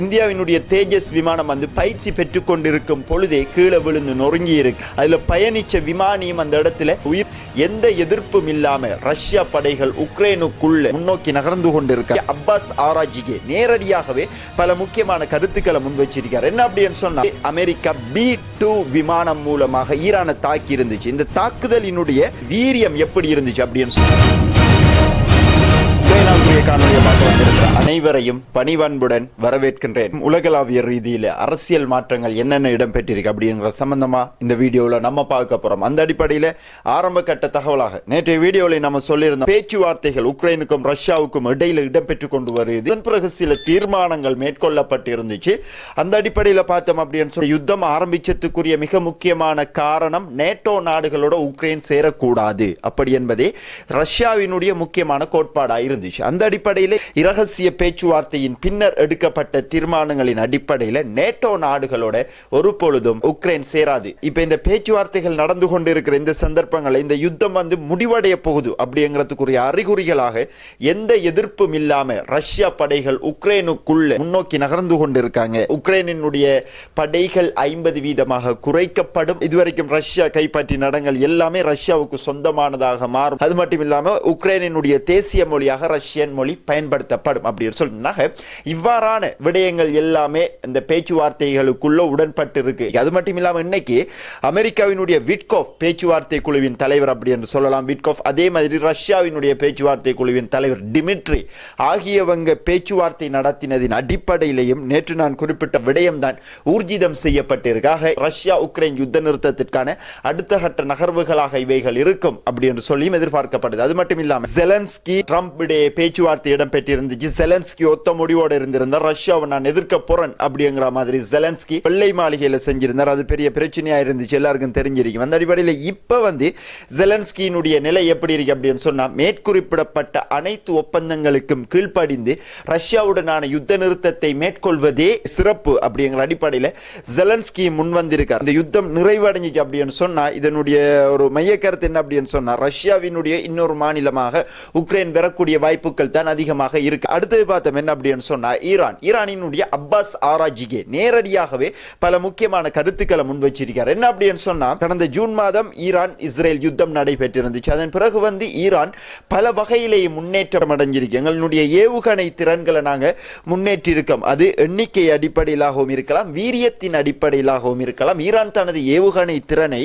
இந்தியாவினுடைய தேஜஸ் விமானம் வந்து பயிற்சி பெற்றுக் கொண்டிருக்கும் பொழுதே கீழே விழுந்து நொறுங்கி இருக்கு அதுல பயணிச்ச விமானியும் அந்த இடத்துல உயிர். எந்த எதிர்ப்பும் இல்லாம ரஷ்யா படைகள் உக்ரைனுக்குள்ள முன்னோக்கி நகர்ந்து கொண்டிருக்க அப்பாஸ் ஆராஜிகே நேரடியாகவே பல முக்கியமான கருத்துக்களை முன் வச்சிருக்கார். என்ன அப்படின்னு சொன்னா அமெரிக்கா பி டூ விமானம் மூலமாக ஈரானை தாக்கி இருந்துச்சு இந்த தாக்குதலினுடைய வீரியம் எப்படி இருந்துச்சு அப்படின்னு சொன்னா காணொலியை பார்க்க வந்திருக்கிற அனைவரையும் பணிவன்புடன் வரவேற்கின்றேன். உலகளாவிய ரீதியில் அரசியல் மாற்றங்கள் என்னென்ன இடம்பெற்றிருக்கு அப்படிங்கிற சம்பந்தமா இந்த வீடியோவில் நம்ம பார்க்க போறோம். அந்த அடிப்படையில் ஆரம்ப கட்ட தகவலாக நேற்றைய வீடியோவில் நம்ம சொல்லியிருந்தோம் பேச்சுவார்த்தைகள் உக்ரைனுக்கும் ரஷ்யாவுக்கும் இடையில இடம்பெற்று கொண்டு வருது இதன் பிறகு சில தீர்மானங்கள் மேற்கொள்ளப்பட்டு இருந்துச்சு அந்த அடிப்படையில் பார்த்தோம் அப்படின்னு சொல்லி யுத்தம் ஆரம்பிச்சதுக்குரிய மிக முக்கியமான காரணம் நேட்டோ நாடுகளோட உக்ரைன் சேரக்கூடாது. அப்படி என்பதே ரஷ்யாவினுடைய முக்கியமான கோட்பாடாக இருந்துச்சு. அந்த அடிப்படையில் இரகசிய பேச்சுவார்த்தையின் பின்னர் எடுக்கப்பட்ட தீர்மானங்களின் அடிப்படையில் நேட்டோ நாடுகளோட ஒரு பொழுதும் உக்ரைன் சேராது. இப்ப இந்த பேச்சுவார்த்தைகள் நடந்து கொண்டிருக்கிற இந்த சந்தர்ப்பங்கள் இந்த யுத்தம் வந்து முடிவடைய போகுது அப்படிங்கிறதுக்குரிய அறிகுறிகளாக எந்த எதிர்ப்பும் இல்லாம ரஷ்யா படைகள் உக்ரைனுக்குள்ள முன்னோக்கி நகர்ந்து கொண்டிருக்காங்க. உக்ரைனினுடைய படைகள் ஐம்பது வீதமாக குறைக்கப்படும். இதுவரைக்கும் ரஷ்யா கைப்பற்றின இடங்கள் எல்லாமே ரஷ்யாவுக்கு சொந்தமானதாக மாறும். அது மட்டும் இல்லாம உக்ரைனினுடைய தேசிய மொழியாக ரஷ்யன் மொழி மொழி பயன்படுத்தப்படும் அப்படின்னு சொல்லினாங்க இவ்வாறான விடயங்கள் எல்லாமே இந்த பேச்சுவார்த்தைகளுக்குள்ள உடன்பட்டு இருக்கு அது மட்டும் இல்லாமல் இன்னைக்கு அமெரிக்காவினுடைய விட்கோஃப் பேச்சுவார்த்தை குழுவின் தலைவர் அப்படி என்று சொல்லலாம். விட்கோஃப் அதே மாதிரி ரஷ்யாவினுடைய பேச்சுவார்த்தை குழுவின் தலைவர் டிமிட்ரி ஆகியவங்க பேச்சுவார்த்தை நடத்தினதின் அடிப்படையிலையும் நேற்று நான் குறிப்பிட்ட விடயம்தான் ஊர்ஜிதம் செய்யப்பட்டிருக்காக. ரஷ்யா உக்ரைன் யுத்த நிறுத்தத்திற்கான அடுத்த கட்ட நகர்வுகளாக இவைகள் இருக்கும் அப்படி என்று சொல்லியும் எதிர்பார்க்கப்படுது. அது மட்டும் இல்லாமல் ஜெலன்ஸ்கி ட்ரம்ப் இடையே பேச்சுவார்த்தை இடம்பெற்றிருந்துச்சு செலன்ஸ்கி ஒத்த முடிவோடு இருந்திருந்தார். ரஷ்யாவை நான் எதிர்க்க போறேன் அப்படிங்கிற மாதிரி செலன்ஸ்கி வெள்ளை மாளிகையில் செஞ்சிருந்தார். அது பெரிய பிரச்சனையா இருந்துச்சு. எல்லாருக்கும் தெரிஞ்சிருக்கும். அந்த அடிப்படையில் இப்ப வந்து செலன்ஸ்கியினுடைய நிலை எப்படி இருக்கு அப்படின்னு சொன்னா மேற்குறிப்பிடப்பட்ட அனைத்து ஒப்பந்தங்களுக்கும் கீழ்ப்படிந்து ரஷ்யாவுடனான யுத்த நிறுத்தத்தை மேற்கொள்வதே சிறப்பு அப்படிங்கிற அடிப்படையில் ஜெலன்ஸ்கி முன் வந்திருக்கார். இந்த யுத்தம் நிறைவடைஞ்சிச்சு அப்படின்னு சொன்னா இதனுடைய ஒரு மைய கருத்து என்ன அப்படின்னு சொன்னா ரஷ்யாவினுடைய இன்னொரு மாநிலமாக உக்ரைன் பெறக்கூடிய வாய்ப்புகள் தான் அதிகமாக இருக்கு. அடுத்தது பார்த்தோம் என்ன அப்படின்னு சொன்னா ஈரான். ஈரானினுடைய அப்பாஸ் ஆராஜிகே நேரடியாகவே பல முக்கியமான கருத்துக்களை முன்வச்சிருக்கார் என்ன அப்படின்னு சொன்னா கடந்த ஜூன் மாதம் ஈரான் இஸ்ரேல் யுத்தம் நடைபெற்றிருந்துச்சு. அதன் பிறகு வந்து ஈரான் பல வகையிலேயே முன்னேற்றம் அடைஞ்சிருக்கு. எங்களுடைய ஏவுகணை திறன்களை நாங்க முன்னேற்றிருக்கோம். அது எண்ணிக்கை அடிப்படையிலாகவும் இருக்கலாம் வீரியத்தின் அடிப்படையிலாகவும் இருக்கலாம். ஈரான் தனது ஏவுகணை திறனை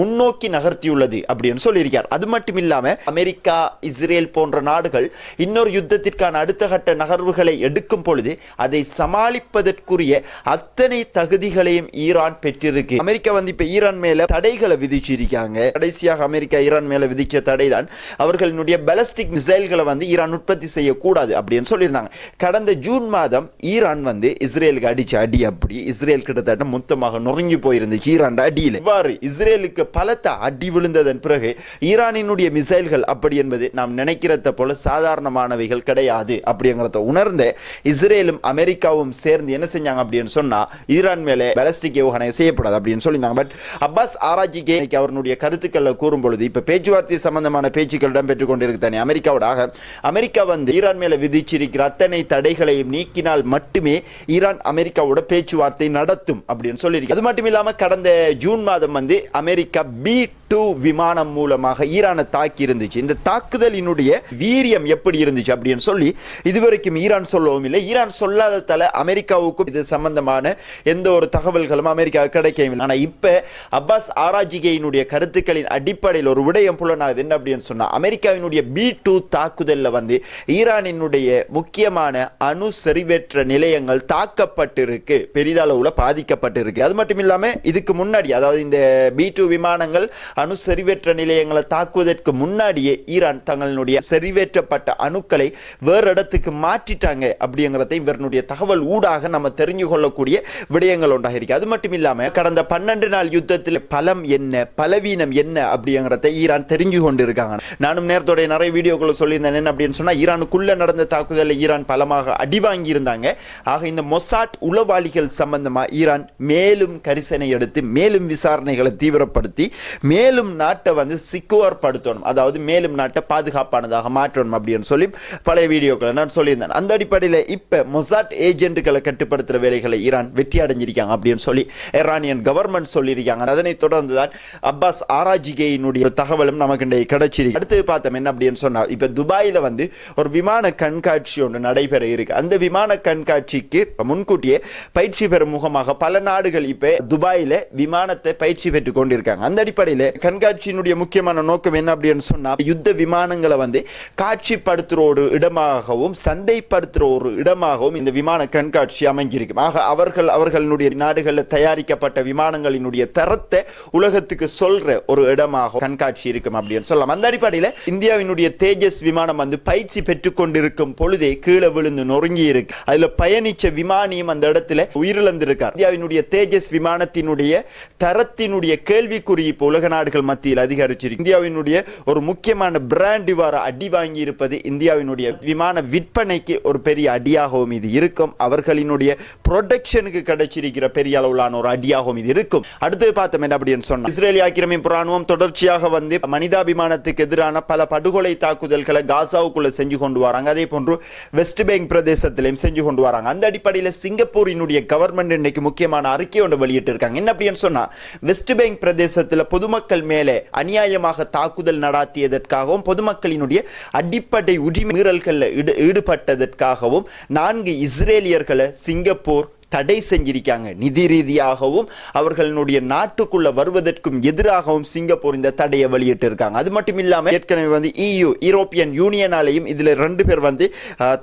முன்னோக்கி நகர்த்தியுள்ளது அப்படின்னு சொல்லியிருக்கார். அது மட்டும் இல்லாம அமெரிக்கா இஸ்ரேல் போன்ற நாடுகள் இன்னொரு யுத்தத்திற்கான அடுத்த கட்ட நகர்வுகளை எடுக்கும் பொழுது அதை சமாளிப்பதற்குரிய அத்தனை தகுதிகளையும் ஈரான் பெற்றிருக்கு. அமெரிக்கா வந்து இப்ப ஈரான் மேல தடைகளை விதிச்சிருக்காங்க. கடைசியாக அமெரிக்கா ஈரான் மேல விதிச்ச தடை தான் அவர்களுடைய பலஸ்டிக் மிசைல்களை வந்து ஈரான் உற்பத்தி செய்யக்கூடாது அப்படின்னு சொல்லியிருந்தாங்க. கடந்த ஜூன் மாதம் ஈரான் வந்து இஸ்ரேலுக்கு அடிச்ச அடி அப்படி இஸ்ரேல் கிட்டத்தட்ட மொத்தமாக நொறுங்கி போயிருந்துச்சு ஈரான் அடியில். இவ்வாறு இஸ்ரேலுக்கு பலத்த அடி விழுந்ததன் பிறகு ஈரானினுடைய மிசைல்கள் அப்படி என்பது நாம் நினைக்கிறத போல சாதாரணமானவைகள் கிடையாது அப்படிங்கிறத உணர்ந்து இஸ்ரேலும் அமெரிக்காவும் சேர்ந்து என்ன செஞ்சாங்க அப்படின்னு சொன்னா ஈரான் மேலே பலஸ்டிக் ஏவுகணை செய்யப்படாது அப்படின்னு சொல்லியிருந்தாங்க. பட் அப்பாஸ் ஆராய்ச்சிக்கு அவருடைய கருத்துக்களில் கூறும் பொழுது இப்போ பேச்சுவார்த்தை சம்பந்தமான பேச்சுக்கள் இடம்பெற்றுக் கொண்டிருக்கு தானே அமெரிக்காவோடாக. அமெரிக்கா வந்து ஈரான் மேலே விதிச்சிருக்கிற அத்தனை தடைகளையும் நீக்கினால் மட்டுமே ஈரான் அமெரிக்காவோட பேச்சுவார்த்தை நடத்தும் அப்படின்னு சொல்லியிருக்கு. அது மட்டும் இல்லாமல் கடந்த ஜூன் மாதம் வந்து அமெரிக்கா பி டூ விமானம் மூலமாக ஈரானை தாக்கி இருந்துச்சு. இந்த தாக்குதலினுடைய வீரியம் எப்படி இருந்துச்சு அப்படின்னு சொல்லி இதுவரைக்கும் ஈரான் சொல்லவும் இல்லை. ஈரான் சொல்லாததால அமெரிக்காவுக்கும் இது சம்பந்தமான எந்த ஒரு தகவல்களும் அமெரிக்கா கிடைக்கவில்லை. ஆனால் இப்போ அப்பாஸ் ஆராஜிகையினுடைய கருத்துக்களின் அடிப்படையில் ஒரு விடயம் புலனாகுது. என்ன அப்படின்னு சொன்னால் அமெரிக்காவினுடைய பி டூ தாக்குதலில் வந்து ஈரானினுடைய முக்கியமான அணு செறிவேற்ற நிலையங்கள் தாக்கப்பட்டிருக்கு. பெரிதளவில் பாதிக்கப்பட்டிருக்கு. அது மட்டும் இல்லாமல் இதுக்கு முன்னாடி அதாவது இந்த பி டூ விமானங்கள் அணு செறிவேற்ற நிலையங்களை தாக்குவதற்கு முன்னாடியே ஈரான் தங்களுடைய செறிவேற்றப்பட்ட அணுக்களை வேறு இடத்துக்கு மாற்றிட்டாங்க அப்படிங்கிறதை இவருடைய தகவல் ஊடாக நம்ம தெரிஞ்சு கொள்ளக்கூடிய விடயங்கள் ஒன்றாக இருக்கு. அது மட்டும் இல்லாம கடந்த பன்னெண்டு நாள் யுத்தத்தில் பலம் என்ன பலவீனம் என்ன அப்படிங்கிறத ஈரான் தெரிஞ்சு கொண்டு இருக்காங்க நானும் நேரத்தோடைய நிறைய வீடியோக்களை சொல்லியிருந்தேன். என்ன அப்படின்னு சொன்னால் ஈரானுக்குள்ளே நடந்த தாக்குதலில் ஈரான் பலமாக அடி வாங்கி இருந்தாங்க ஆக இந்த மொசாட் உளவாளிகள் சம்பந்தமாக ஈரான் மேலும் கரிசனை எடுத்து மேலும் விசாரணைகளை தீவிரப்படுத்தி மே மேலும் நாட்டை வந்து சிக்குவர் படுத்தணும் அதாவது மேலும் நாட்டை பாதுகாப்பானதாக மாற்றணும் அப்படின்னு சொல்லி பழைய வீடியோக்களை நான் சொல்லியிருந்தேன். அந்த அடிப்படையில் இப்போ மொசாட் ஏஜென்ட்டுகளை கட்டுப்படுத்துகிற வேலைகளை ஈரான் வெற்றி அடைஞ்சிருக்காங்க அப்படின்னு சொல்லி ஈரானியன் கவர்மெண்ட் சொல்லியிருக்காங்க. அதனைத் தொடர்ந்து தான் அப்பாஸ் ஆராஜிகையினுடைய தகவலும் நமக்கு இன்றைக்கு கிடைச்சிருக்கு. அடுத்து பார்த்தோம் என்ன அப்படின்னு சொன்னால் இப்போ துபாயில் வந்து ஒரு விமான கண்காட்சி ஒன்று நடைபெற இருக்கு. அந்த விமான கண்காட்சிக்கு முன்கூட்டியே பயிற்சி பெறும் முகமாக பல நாடுகள் இப்போ துபாயில் விமானத்தை பயிற்சி பெற்றுக் கொண்டிருக்காங்க. அந்த அடிப்படையில் கண்காட்சியினுடைய முக்கியமான நோக்கம் என்ன அப்படின்னு சொன்னால் யுத்த விமானங்களை வந்து காட்சிப்படுத்துகிற ஒரு இடமாகவும் சந்தைப்படுத்துகிற ஒரு இடமாகவும் இந்த விமான கண்காட்சி அமைஞ்சிருக்கும் ஆக அவர்கள் அவர்களுடைய நாடுகளில் தயாரிக்கப்பட்ட விமானங்களினுடைய தரத்தை உலகத்துக்கு சொல்ற ஒரு இடமாக கண்காட்சி இருக்கும் அப்படின்னு சொல்லலாம். அந்த அடிப்படையில் இந்தியாவினுடைய தேஜஸ் விமானம் வந்து பயிற்சி பெற்றுக்கொண்டிருக்கும் பொழுதே கீழே விழுந்து நொறுங்கி இருக்கு அதுல பயணிச்ச விமானியும் அந்த இடத்துல உயிரிழந்திருக்கார். இந்தியாவினுடைய தேஜஸ் விமானத்தினுடைய தரத்தினுடைய கேள்விக்குறி இப்போ உலக நாடுகள் மத்தியில் அதிகரிச்சிருக்கு இந்தியாவினுடைய ஒரு முக்கியமான பிராண்ட் இவ்வாறு அடி வாங்கி இருப்பது இந்தியாவினுடைய விமான விற்பனைக்கு ஒரு பெரிய அடியாகவும் இது இருக்கும். அவர்களினுடைய ப்ரொடெக்ஷனுக்கு கிடைச்சிருக்கிற பெரிய அளவிலான ஒரு அடியாகவும் இது இருக்கும். அடுத்து பார்த்தோம் என்ன அப்படின்னு சொன்னா இஸ்ரேலி ஆக்கிரமிப்பு ராணுவம் தொடர்ச்சியாக வந்து மனிதாபிமானத்துக்கு எதிரான பல படுகொலை தாக்குதல்களை காசாவுக்குள்ள செஞ்சு கொண்டு வராங்க. அதே போன்று வெஸ்ட் பேங்க் பிரதேசத்திலையும் செஞ்சு கொண்டு வராங்க. அந்த அடிப்படையில் சிங்கப்பூரினுடைய கவர்மெண்ட் இன்னைக்கு முக்கியமான அறிக்கை ஒன்று வெளியிட்டிருக்காங்க. என்ன அப்படின்னு சொன்னா வெஸ்ட் பேங்க் பிரதேசத்தில் பொதுமக்கள் மேலே அநியாயமாக தாக்குதல் நடாத்தியதற்காகவும் பொதுமக்களினுடைய அடிப்படை உரிமை மீறல்களில் ஈடுபட்டதற்காகவும் நான்கு இஸ்ரேலியர்களை சிங்கப்பூர் தடை செஞ்சிருக்காங்க. நிதி ரீதியாகவும் அவர்களுடைய நாட்டுக்குள்ள வருவதற்கும் எதிராகவும் சிங்கப்பூர் இந்த தடையை வெளியிட்டு இருக்காங்க அது மட்டும் இல்லாமல் ஏற்கனவே வந்து இயு யூரோப்பியன் யூனியனாலையும் இதுல ரெண்டு பேர் வந்து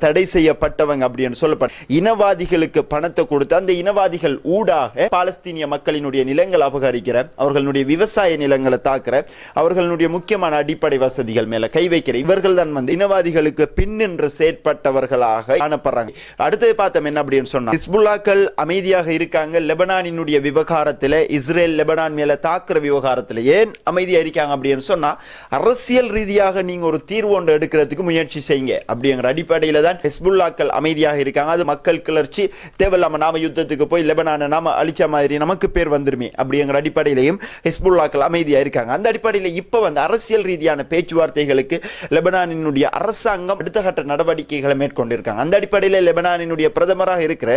தடை செய்யப்பட்டவங்க அப்படின்னு சொல்லப்பட்ட இனவாதிகளுக்கு பணத்தை கொடுத்து அந்த இனவாதிகள் ஊடாக பாலஸ்தீனிய மக்களினுடைய நிலங்களை அபகரிக்கிற அவர்களுடைய விவசாய நிலங்களை தாக்குற அவர்களுடைய முக்கியமான அடிப்படை வசதிகள் மேல கை வைக்கிற இவர்கள் தான் வந்து இனவாதிகளுக்கு பின்னின்று செயற்பட்டவர்களாக காணப்படுறாங்க. அடுத்தது பார்த்தோம் என்ன அப்படின்னு சொன்னா ஹிஸ்புல்லாக்கள் மக்கள் அமைதியாக இருக்காங்க. லெபனானினுடைய விவகாரத்தில் இஸ்ரேல் லெபனான் மேல தாக்குற விவகாரத்தில் ஏன் அமைதியாக இருக்காங்க அப்படின்னு சொன்னா அரசியல் ரீதியாக நீங்க ஒரு தீர்வு ஒன்று எடுக்கிறதுக்கு முயற்சி செய்யுங்க. அப்படிங்கிற அடிப்படையில் தான் ஹெஸ்புல்லாக்கள் அமைதியாக இருக்காங்க. அது மக்கள் கிளர்ச்சி தேவையில்லாம நாம யுத்தத்துக்கு போய் லெபனானை நாம அழிச்ச மாதிரி நமக்கு பேர் வந்துருமே. அப்படிங்கிற அடிப்படையிலையும் ஹிஸ்புல்லாக்கள் அமைதியாக இருக்காங்க. அந்த அடிப்படையில் இப்போ வந்து அரசியல் ரீதியான பேச்சுவார்த்தைகளுக்கு லெபனானினுடைய அரசாங்கம் அடுத்த கட்ட நடவடிக்கைகளை மேற்கொண்டிருக்காங்க. அந்த அடிப்படையில் லெபனானினுடைய பிரதமராக இருக்கிற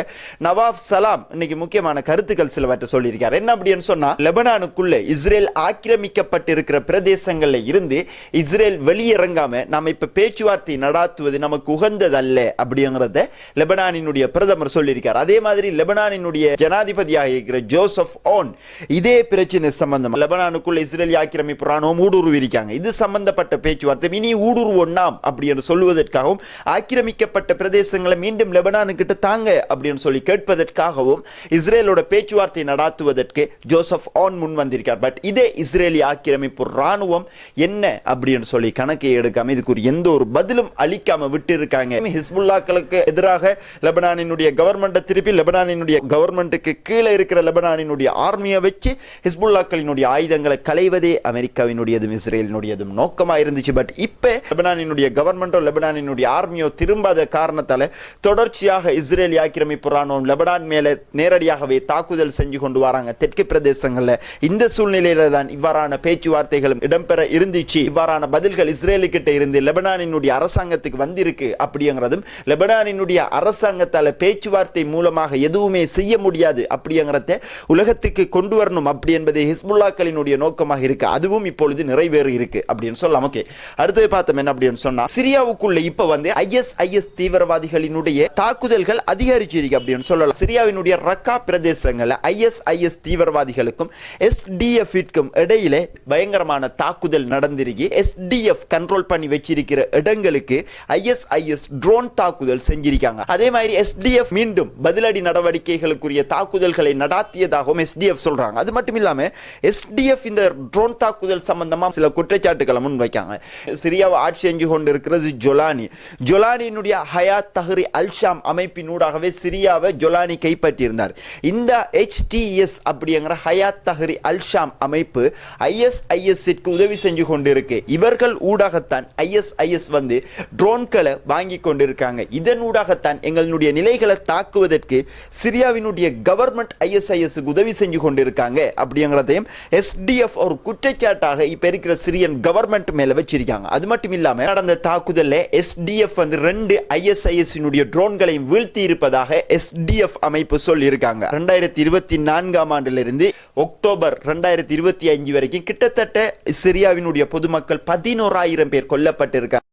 நவாப் ஆஃப் சலாம் இன்னைக்கு முக்கியமான கருத்துக்கள் சிலவற்றை சொல்லியிருக்கார். என்ன அப்படின்னு சொன்னா லெபனானுக்குள்ள இஸ்ரேல் ஆக்கிரமிக்கப்பட்டிருக்கிற பிரதேசங்கள்ல இருந்து இஸ்ரேல் வெளியிறங்காம நாம இப்ப பேச்சுவார்த்தை நடாத்துவது நமக்கு உகந்ததல்ல அப்படிங்கறத லெபனானினுடைய பிரதமர் சொல்லியிருக்கார். அதே மாதிரி லெபனானினுடைய ஜனாதிபதியாக இருக்கிற ஜோசப் ஓன் இதே பிரச்சனை சம்பந்தம் லெபனானுக்குள்ள இஸ்ரேல் ஆக்கிரமிப்பு ராணுவம் ஊடுருவி இருக்காங்க இது சம்பந்தப்பட்ட பேச்சுவார்த்தை. இனி ஊடுருவொண்ணாம் அப்படி என்று சொல்வதற்காகவும் ஆக்கிரமிக்கப்பட்ட பிரதேசங்களை மீண்டும் லெபனானுக்கிட்ட தாங்க அப்படின்னு சொல்லி கேட்பதற்கு கேட்பதற்காகவும் இஸ்ரேலோட பேச்சுவார்த்தை நடாத்துவதற்கு ஜோசப் ஆன் முன் வந்திருக்கார். பட் இதே இஸ்ரேலி ஆக்கிரமிப்பு ராணுவம் என்ன அப்படின்னு சொல்லி கணக்கை எடுக்காம இதுக்கு ஒரு எந்த ஒரு பதிலும் அளிக்காம விட்டு இருக்காங்க ஹிஸ்புல்லாக்களுக்கு எதிராக லெபனானினுடைய கவர்மெண்ட்டை திருப்பி லெபனானினுடைய கவர்மெண்ட்டுக்கு கீழே இருக்கிற லெபனானினுடைய ஆர்மியை வச்சு ஹிஸ்புல்லாக்களினுடைய ஆயுதங்களை களைவதே அமெரிக்காவினுடையதும் இஸ்ரேலினுடையதும் நோக்கமாக இருந்துச்சு. பட் இப்போ லெபனானினுடைய கவர்மெண்ட்டோ லெபனானினுடைய ஆர்மியோ திரும்பாத காரணத்தால் தொடர்ச்சியாக இஸ்ரேலி ஆக்கிரமிப்பு ராணுவம் லெபனான் மேலே நேரடியாகவே தாக்குதல் செஞ்சு கொண்டு வராங்க. தெற்கு பிரதேசங்கள்ல இந்த சூழ்நிலையில தான் இவ்வாறான பேச்சுவார்த்தைகளும் இடம்பெற இருந்துச்சு. இவ்வாறான பதில்கள் இஸ்ரேலுக்கிட்ட இருந்து லெபனானினுடைய அரசாங்கத்துக்கு வந்திருக்கு அப்படிங்கிறதும் லெபனானினுடைய அரசாங்கத்தால பேச்சுவார்த்தை மூலமாக எதுவுமே செய்ய முடியாது அப்படிங்கிறத உலகத்துக்கு கொண்டு வரணும் அப்படி என்பது ஹிஸ்புல்லாக்களினுடைய நோக்கமாக இருக்கு. அதுவும் இப்பொழுது நிறைவேறி இருக்கு அப்படின்னு சொல்லலாம். ஓகே. அடுத்தது பார்த்தோம் என்ன அப்படின்னு சொன்னா சிரியாவுக்குள்ள இப்ப வந்து ஐஎஸ்ஐஎஸ் தீவிரவாதிகளினுடைய தாக்குதல்கள் அதிகரிச்சிருக்கு அப்படின்னு சொல்லலாம். சிரியாவினுடைய ரக்கா பிரதேசங்கள்ல ஐஎஸ்ஐஎஸ் தீவிரவாதிகளுக்கும் எஸ்டிஎஃப்க்கும் இடையில பயங்கரமான தாக்குதல் நடந்திருக்கு. எஸ்டிஎஃப் கண்ட்ரோல் பண்ணி வச்சிருக்கிற இடங்களுக்கு ஐஎஸ்ஐஎஸ் ட்ரோன் தாக்குதல் செஞ்சிருக்காங்க. அதே மாதிரி எஸ்டிஎஃப் மீண்டும் பதிலடி நடவடிக்கைகளுக்குரிய தாக்குதல்களை நடாத்தியதாகவும் எஸ்டிஎஃப் சொல்றாங்க. அது மட்டும் இல்லாம எஸ்டிஎஃப் இந்த ட்ரோன் தாக்குதல் சம்பந்தமா சில குற்றச்சாட்டுகளை முன்வைக்காங்க சிரியாவை ஆட்சி செஞ்சு கொண்டிருக்கிறது ஜொலானி. ஜொலானியினுடைய ஹயாத் தஹ்ரி அல்ஷாம் அமைப்பினூடாகவே சிரியாவை ஜொலானி ஜொலானி கைப்பற்றியிருந்தார். இந்த ஹெச்டிஎஸ் அப்படிங்கிற ஹயாத் தஹரி அல்ஷாம் அமைப்பு ஐஎஸ்ஐஎஸ்க்கு உதவி செஞ்சு கொண்டிருக்கு. இவர்கள் ஊடாகத்தான் ஐஎஸ்ஐஎஸ் வந்து ட்ரோன்களை வாங்கி கொண்டிருக்காங்க. இதன் ஊடாகத்தான் எங்களுடைய நிலைகளை தாக்குவதற்கு சிரியாவினுடைய கவர்மெண்ட் ஐஎஸ்ஐஎஸ்க்கு உதவி செஞ்சு கொண்டிருக்காங்க. அப்படிங்கிறதையும் எஸ்டிஎஃப் ஒரு குற்றச்சாட்டாக இப்ப இருக்கிற சிரியன் கவர்மெண்ட் மேல வச்சிருக்காங்க. அது மட்டும் இல்லாம நடந்த தாக்குதல்ல எஸ்டிஎஃப் வந்து ரெண்டு ஐஎஸ்ஐஎஸ் ட்ரோன்களையும் வீழ்த்தி இருப்பதாக எஸ்டிஎஃப் அமைப்பு சொல்லி இருக்காங்க ரெண்டாயிரத்தி இருபத்தி நான்காம் ஆண்டிலிருந்து அக்டோபர் ரெண்டாயிரத்தி இருபத்தி அஞ்சு வரைக்கும் கிட்டத்தட்ட சிரியாவினுடைய பொதுமக்கள் பதினோராயிரம் பேர் கொல்லப்பட்டிருக்காங்க.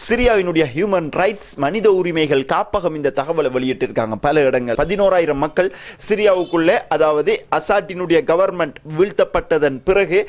சிரியாவினுடைய ஹியூமன் ரைட்ஸ் மனித உரிமைகள் காப்பகம் இந்த தகவலை வெளியிட்டிருக்காங்க. பல இடங்கள். பதினோராயிரம் மக்கள் சிரியாவுக்குள்ளே அதாவது அசாட்டினுடைய கவர்மெண்ட் வீழ்த்தப்பட்டதன் பிறகு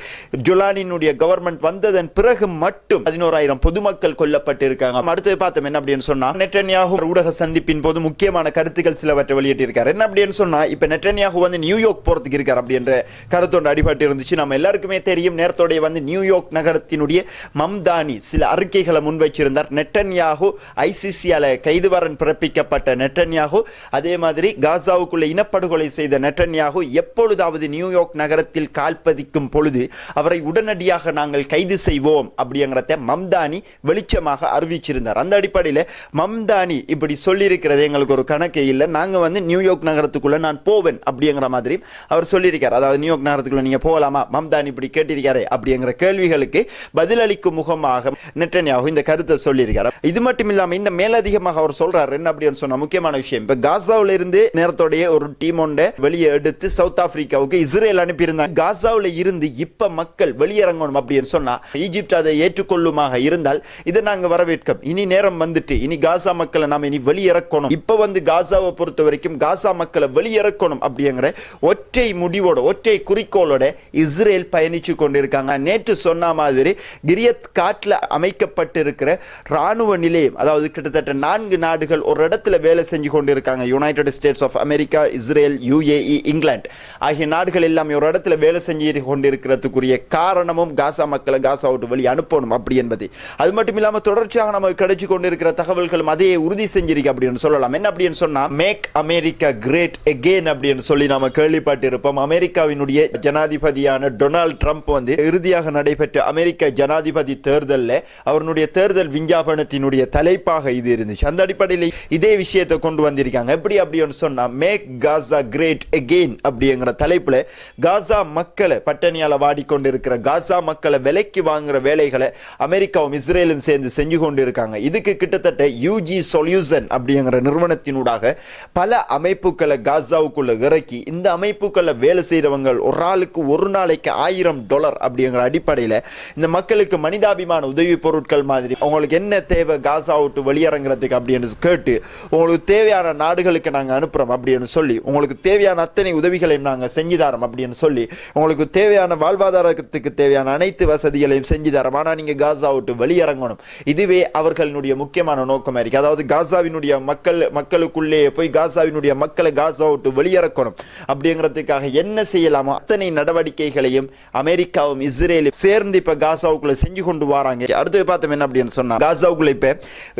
ஜுலானினுடைய கவர்மெண்ட் வந்ததன் பிறகு மட்டும் பதினோராயிரம் பொதுமக்கள் கொல்லப்பட்டிருக்காங்க. அடுத்து பார்த்தோம் என்ன அப்படின்னு சொன்னா நெட்டன்யாகு ஊடக சந்திப்பின் போது முக்கியமான கருத்துக்கள் சிலவற்றை வெளியிட்டிருக்காரு. என்ன அப்படின்னு சொன்னா இப்ப நெட்டன்யாகு வந்து நியூயார்க் போறதுக்கு இருக்கார் அப்படின்ற கருத்தொன்று அடிபட்டு இருந்துச்சு. நம்ம எல்லாருக்குமே தெரியும் நேரத்தோடைய வந்து நியூயார்க் நகரத்தினுடைய மம்தானி சில அறிக்கைகளை முன்வைச்சிருந்த முன்வைச்சிருந்தார் நெட்டன்யாகு ஐசிசியால கைது வரன் பிறப்பிக்கப்பட்ட நெட்டன்யாகு அதே மாதிரி காசாவுக்குள்ள இனப்படுகொலை செய்த நெட்டன்யாகு எப்பொழுதாவது நியூயார்க் நகரத்தில் கால்பதிக்கும் பொழுது அவரை உடனடியாக நாங்கள் கைது செய்வோம் அப்படிங்கிறத மம்தானி வெளிச்சமாக அறிவிச்சிருந்தார். அந்த அடிப்படையில் மம்தானி இப்படி சொல்லியிருக்கிறது எங்களுக்கு ஒரு கணக்கே இல்லை. நாங்கள் வந்து நியூயார்க் நகரத்துக்குள்ளே நான் போவேன் அப்படிங்கிற மாதிரி அவர் சொல்லியிருக்கார். அதாவது நியூயார்க் நகரத்துக்குள்ளே நீங்கள் போகலாமா? மம்தானி இப்படி கேட்டிருக்காரு அப்படிங்கிற கேள்விகளுக்கு பதிலளிக்கும் முகமாக நெட்டன்யாகு இந்த கருத்தை சொல்லியிருக்காரு. இது மட்டும் இல்லாம இன்னும் மேலதிகமாக அவர் சொல்றாரு. என்ன அப்படின்னு சொன்ன முக்கியமான விஷயம். இப்ப காசாவுல இருந்து நேரத்தோடைய ஒரு டீம் ஒன்று வெளியே எடுத்து சவுத் ஆப்பிரிக்காவுக்கு இஸ்ரேல் அனுப்பியிருந்தாங்க. காசாவுல இருந்து இப்ப மக்கள் வெளியிறங்கணும் அப்படின்னு சொன்னா ஈஜிப்ட் அதை ஏற்றுக்கொள்ளுமாக இருந்தால் இதை நாங்க வரவேற்கும். இனி நேரம் வந்துட்டு இனி காசா மக்களை நாம இனி வெளியிறக்கணும். இப்ப வந்து காசாவை பொறுத்த வரைக்கும் காசா மக்களை வெளியிறக்கணும் அப்படிங்கிற ஒற்றை முடிவோட ஒற்றை குறிக்கோளோட இஸ்ரேல் பயணிச்சு கொண்டிருக்காங்க. நேற்று சொன்ன மாதிரி கிரியத் காட்டில் அமைக்கப்பட்டிருக்கிற ராணுவ நிலையம் அதாவது கிட்டத்தட்ட நான்கு நாடுகள் ஒரு இடத்துல வேலை செஞ்சு கொண்டிருக்காங்க. United States of America Israel UAE England ஆகிய நாடுகள் எல்லாமே ஒரு இடத்துல வேலை செஞ்சு கொண்டிருக்கிறதுக்குரிய காரணமும் காசா மக்களை காசா விட்டு வெளியே அனுப்பணும் அப்படி என்பது. அது மட்டும் இல்லாமல் தொடர்ச்சியாக நமக்கு கிடைச்சு கொண்டிருக்கிற தகவல்களும் அதையே உறுதி செஞ்சிருக்கு அப்படின்னு சொல்லலாம். என்ன அப்படின்னு சொன்னா மேக் அமெரிக்கா கிரேட் எகெயின் அப்படின்னு சொல்லி நாம கேள்விப்பட்டிருப்போம். அமெரிக்காவினுடைய ஜனாதிபதியான டொனால்ட் ட்ரம்ப் வந்து இறுதியாக நடைபெற்ற அமெரிக்க ஜனாதிபதி தேர்தலில் அவருடைய தேர்தல் விஞ்ஞாபனத்தினுடைய தலைப்பாக இது இருந்துச்சு. அந்த அடிப்படையில் இதே விஷயத்தை கொண்டு வந்திருக்காங்க. எப்படி அப்படின்னு சொன்னால் மேக் காசா கிரேட் எகெயின் அப்படிங்கிற தலைப்பில் காசா மக்களை பட்டணியால வாடிக்கொண்டிருக்கிற காசா மக்களை விலைக்கு வாங்குற வேலைகளை அமெரிக்காவும் இஸ்ரேலும் சேர்ந்து செஞ்சு கொண்டு இருக்காங்க இதுக்கு கிட்டத்தட்ட யூஜி சொல்யூசன் அப்படிங்கிற நிறுவனத்தினூடாக பல அமைப்புகளை காசாவுக்குள்ள இறக்கி இந்த அமைப்புகளை வேலை செய்கிறவங்க ஒரு ஆளுக்கு ஒரு நாளைக்கு ஆயிரம் டாலர் அப்படிங்கிற அடிப்படையில் இந்த மக்களுக்கு மனிதாபிமான உதவி பொருட்கள் மாதிரி அவங்களுக்கு என்ன தேவை? காசா விட்டு வெளியிறங்கிறதுக்கு அப்படின்னு கேட்டு உங்களுக்கு தேவையான நாடுகளுக்கு நாங்கள் அனுப்புகிறோம் அப்படின்னு சொல்லி உங்களுக்கு தேவையான அத்தனை உதவிகளையும் நாங்கள் செஞ்சு தரோம் அப்படின்னு சொல்லி உங்களுக்கு தேவையான வாழ்வாதாரத்துக்கு தேவையான அனைத்து வசதிகளையும் செஞ்சு தரோம். ஆனால் நீங்கள் காசா விட்டு வெளியிறங்கணும் இதுவே அவர்களுடைய முக்கியமான நோக்கமாக இருக்குது அதாவது காசாவினுடைய மக்கள் மக்களுக்குள்ளே போய் காசாவினுடைய மக்களை காசா விட்டு வெளியிறக்கணும் அப்படிங்கிறதுக்காக என்ன செய்யலாமோ அத்தனை நடவடிக்கைகளையும் அமெரிக்காவும் இஸ்ரேலும் சேர்ந்து இப்போ காசாவுக்குள்ள செஞ்சு கொண்டு வராங்க. அடுத்து பார்த்தோம் என்ன அப்படின்னு சொன்னா காசாவுக்குள்ள இப்போ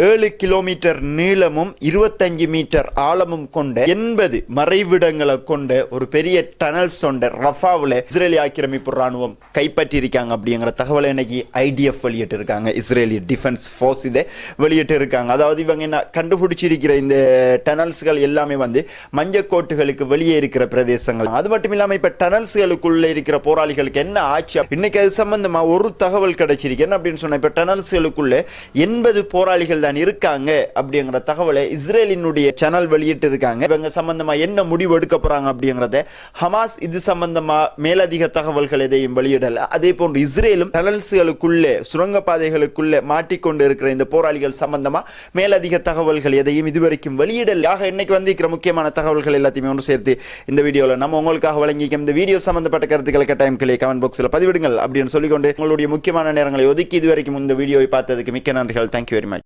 ஏழு கிலோமீட்டர் நீளமும் இருபத்தஞ்சு மீட்டர் ஆழமும் கொண்ட எண்பது மறைவிடங்களை கொண்ட ஒரு பெரிய டனல்ஸ் சொண்ட ரஃபாவில் இஸ்ரேலி ஆக்கிரமிப்பு ராணுவம் கைப்பற்றி இருக்காங்க அப்படிங்கிற தகவலை இன்னைக்கு ஐடிஎஃப் வெளியிட்டு இருக்காங்க இஸ்ரேலி டிஃபென்ஸ் ஃபோர்ஸ் இதை வெளியிட்டு இருக்காங்க அதாவது இவங்க என்ன கண்டுபிடிச்சிருக்கிற இந்த டனல்ஸ்கள் எல்லாமே வந்து மஞ்சக்கோட்டுகளுக்கு வெளியே இருக்கிற பிரதேசங்கள். அது மட்டும் இல்லாமல் இப்போ டனல்ஸ்களுக்குள்ள இருக்கிற போராளிகளுக்கு என்ன ஆச்சு? இன்னைக்கு அது சம்பந்தமாக ஒரு தகவல் கிடைச்சிருக்கேன் அப்படின்னு சொன்னால் இப்போ டனல்ஸ்களுக்குள்ள எண்பது போராளிகள் தான் இருக்காங்க அப்படிங்கிற தகவலை இஸ்ரேலினுடைய சேனல் வெளியிட்டு இருக்காங்க இவங்க சம்பந்தமா என்ன முடிவு எடுக்க போறாங்க அப்படிங்கிறத ஹமாஸ் இது சம்பந்தமா மேலதிக தகவல்கள் எதையும் வெளியிடல. அதே போன்று இஸ்ரேலும் டனல்ஸ்களுக்குள்ளே சுரங்கப்பாதைகளுக்குள்ளே மாட்டிக்கொண்டு இருக்கிற இந்த போராளிகள் சம்பந்தமா மேலதிக தகவல்கள் எதையும் இதுவரைக்கும் வெளியிடல. ஆக இன்னைக்கு வந்திருக்கிற முக்கியமான தகவல்கள் எல்லாத்தையுமே ஒன்று சேர்த்து இந்த வீடியோவில் நம்ம உங்களுக்காக வழங்கிக்க இந்த வீடியோ சம்பந்தப்பட்ட கருத்துக்களை கட்டாயம் கிளை கமெண்ட் பாக்ஸில் பதிவிடுங்கள் அப்படின்னு சொல்லிக்கொண்டு உங்களுடைய முக்கியமான நேரங்களை ஒதுக்கி இதுவரைக்கும் இந்த வீடியோவை பார்த்ததுக்கு மிக்க and help. Thank you very much.